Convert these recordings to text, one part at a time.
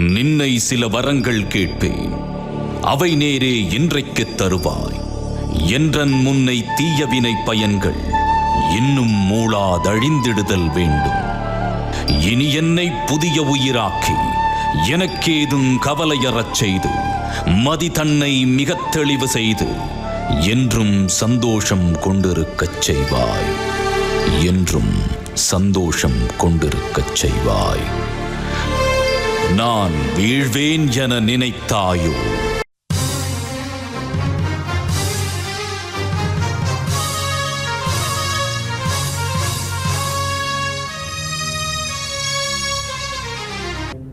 நின்னை சில வரங்கள் கேட்பேன் அவை நேரே இன்றைக்குத் தருவாய். என்றன் முன்னை தீயவினை பயன்கள் இன்னும் மூளாதழிந்திடுதல் வேண்டும். இனி என்னை புதிய உயிராக்கி எனக்கேதும் கவலையறச் செய்து மதி தன்னை மிகத் தெளிவு செய்து என்றும் சந்தோஷம் கொண்டிருக்கச் செய்வாய். என்றும் சந்தோஷம் கொண்டிருக்கச் செய்வாய். நான் வீழ்வேன் என நினைத்தாயோ?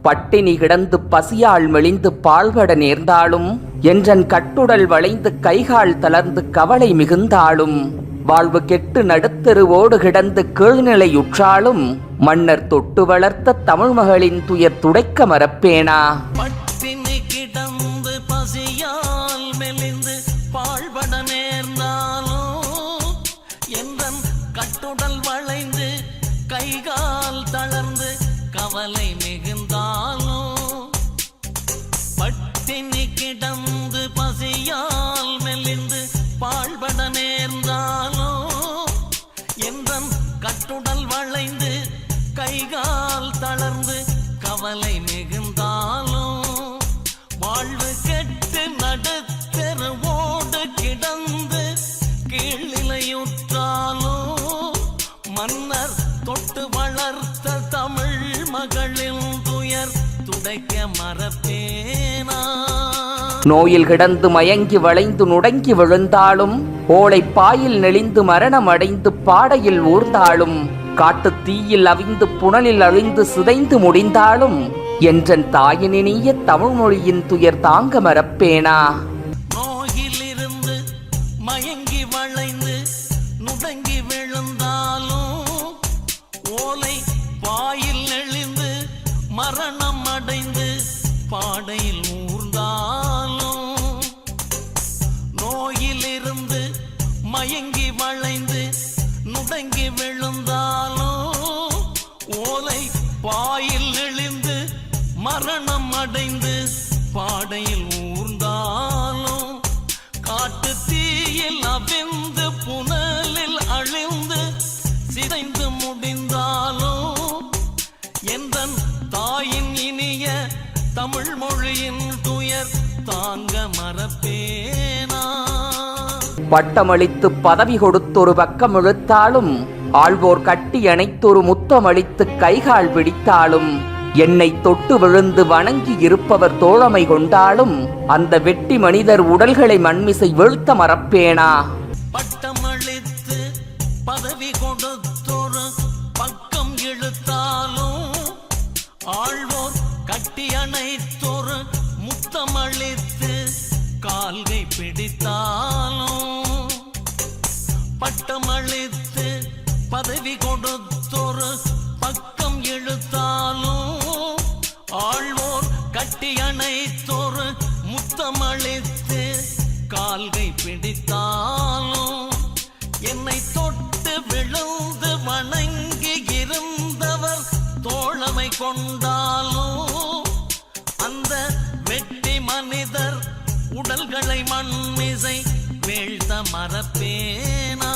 பட்டினி கிடந்து பசியால் மெலிந்து பாழ்பட நேர்ந்தாலும் என்றன் கட்டுடல் வளைந்து கைகால் தளர்ந்து கவலை மிகுந்தாலும் வாழ்வு கெட்டு நடுத்தெருவோடு கிடந்து கீழ்நிலையுற்றாலும் மன்னர் தொட்டு வளர்த்த தமிழ் மகளின் துயர் துடைக்க மறப்பேனா? பசியால் மெலிந்து பாழ்பட நேர்ந்தாலும் என்றன் கட்டுடல் வளைந்து கைகால் தளர்ந்து கவலை மிகுந்தாலும் பட்டினி கிடந்து பசியால் மெலிந்து பாழ்பட கட்டுடல் வளைந்து கைகால் தளர்ந்து கவலை மிகுந்தாலும் வாழ்வு கெட்டு நடுத்தெருவோடு கிடந்து கீழ்நிலையுற்றாலும் மன்னர் தொட்டு வளர்த்த தமிழ் மகளின் துயர் துடைக்க மறப்பேனா? நோயில் கிடந்து மயங்கி வளைந்து நுடங்கி விழுந்தாலும் ஓலை பாயில் நெளிந்து மரணம் அடைந்து பாடையில் ஊர்ந்தாலும் காட்டுத் தீயில் அவிந்து புனலில் அழிந்து சிதைந்து முடிந்தாலும் என்றன் தாயினினிய தமிழ் மொழியின் துயர் தாங்க மறப்பேனா? நோயிலிருந்து மயங்கி வளை மயங்கி வளைந்து நுடங்கி விழுந்தாலும் ஓலை பாயில் எழுந்து மரணம் அடைந்து பாடையில் ஊர்ந்தாலும் காட்டு தீயில் அவிந்து புனலில் அழிந்து சிதைந்து முடிந்தாலும் எந்தன் தாயின் இனிய தமிழ் மொழியின் துயர் தாங்க மறப்பேனா. வட்டமளித்து பதவி கொடுத்தொரு பக்கம் இழுத்தாலும் ஆள்வோர் கட்டி அணைத்தொரு முத்தமளித்து கைகால் பிடித்தாலும் என்னை தொட்டு விழுந்து வணங்கி இருப்பவர் தோழமை கொண்டாலும் அந்த வெட்டி மனிதர் உடல்களை மண்மிசை வீழ்த்த மறப்பேனா? பட்டமளித்து பதவி கொடுத்தொரு பக்கம் இழுத்தாலும் ஆழ்வோர் கட்டி அணைத்தொரு முத்தமளித்து கால்கை பிடித்தாலும் பட்டம் பட்டமளித்து பதவி கொடுத்தொரு பக்கம் இழுத்தாலும் ஆழ்வோர் கட்டி அணைத்தொரு முத்தமளித்து கால்கை பிடித்தாலும் என்னை தொட்டு விழுந்து வணங்கி இருந்தவர் தோழமை கொண்டாலும் அந்த வெட்டி மனிதர் உடல்களை மண்மிசை வீழ்த்த மரப்பேனா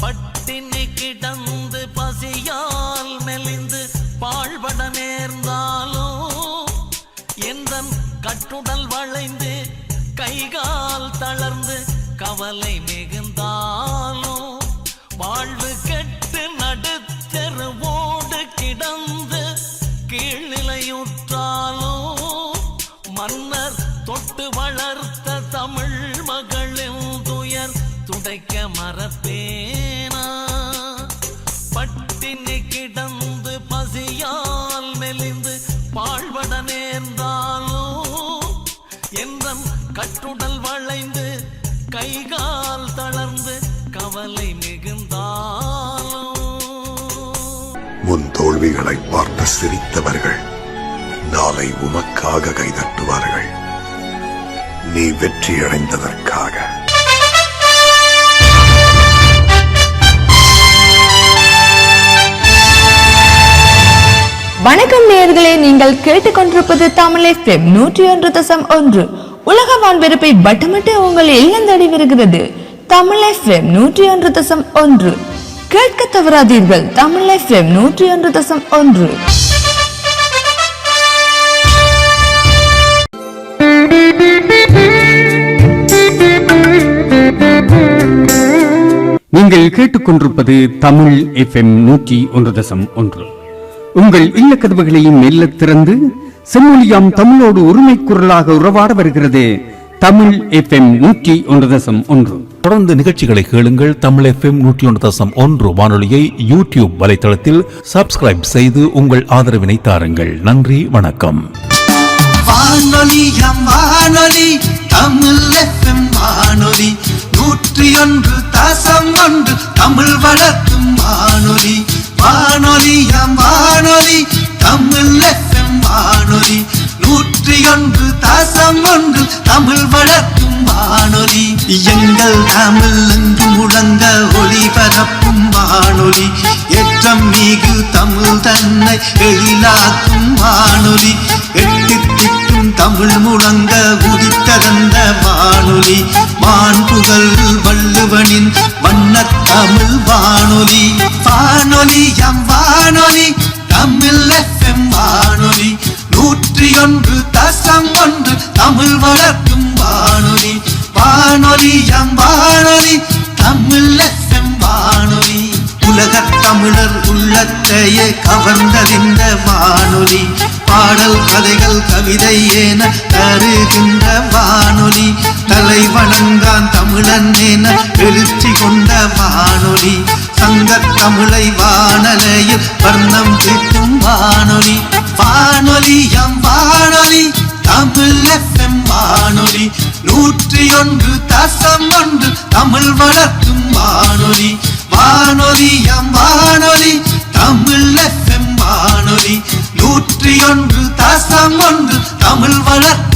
பட்டினி கிடந்து பசியால் மெலிந்து பாழ்பட நேர்ந்தாலோ? எந்தன் கட்டுடல் வளைந்து கைகால் தளர்ந்து கவலை மறப்பேனா? பட்டினி கிடந்து பசியால் மெலிந்து பாழ்பட நேர்ந்தாலும் எந்தன் கட்டுடல் வளைந்து கைகால் தளர்ந்து கவலை மிகுந்தாலும் முன் தோல்விகளை பார்த்து சிரித்தவர்கள் நாளை உமக்காக கைதட்டுவார்கள். நீ வெற்றியடைந்ததற்காக. வணக்கம் நேர்களே நீங்கள் கேட்டுக்கொண்டிருப்பது தமிழ் எஃப்எம் நூற்றி ஒன்று தசம் ஒன்று. உலக வான்பிறப்பை வட்டமிட்டு உங்கள் இல்லம் தடி வருகிறது தமிழ் எஃப்எம் நூற்றி ஒன்று தசம் ஒன்று. கேட்க தவறாதீர்கள் தமிழ் எஃப்எம் நூற்றி ஒன்று தசம் ஒன்று. நீங்கள் கேட்டுக்கொண்டிருப்பது தமிழ் எஃப்எம் நூற்றி ஒன்று தசம் ஒன்று. உங்கள் இல்ல கதவுகளையும் மெல்ல திறந்து செம்மொழியாம் தமிழோடு உரிமை குரலாக உறவாட வருகிறது தமிழ் எஃப்எம் நூற்றி ஒன்று தசம் ஒன்று. தொடர்ந்து நிகழ்ச்சிகளை கேளுங்கள் தமிழ் எஃப்எம் நூற்றி ஒன்று தசம் ஒன்று வானொலியை யூடியூப் வலைத்தளத்தில் சப்ஸ்கிரைப் செய்து உங்கள் ஆதரவினை தாருங்கள். நன்றி வணக்கம். வானொலி எம் வானொலி தமிழ் எஃப்எம் வானொலி நூற்றி ஒன்று தசம் ஒன்று தமிழ் வளர்க்கும் வானொலி. வானொலி தசம் ஒன்று தமிழ் வளர்க்கும் வானொலி எங்கள் தமிழ் எங்கு முழங்க ஒளிபரப்பும் வானொலி. ஏற்றம் மிகு தமிழ் தன்னை எழிலாக்கும் வானொலி. வானொலி எம் வானொலி. தமிழ் உலகத் தமிழர் உள்ளத்தையே கவர்ந்ததிந்த வானொலி. பாடல் கதைகள் கவிதை என தருகின்ற வானொலி. தலை வணங்கான் தமிழன் என எழுச்சி கொண்ட வானொலி. சங்க தமிழை வானலையில் வர்ணம் தீட்டும் வானொலி. வானொலி எம் வானொலி தமிழ் ஒன்று தசம் ஒன்று தமிழ் வளர்க்கும் வானொலி. வானொலி எம் வானொலி தமிழ் எஃப்எம் வானொலி. நூற்றி ஒன்று தசம் ஒன்று தமிழ் வளர்க்கும்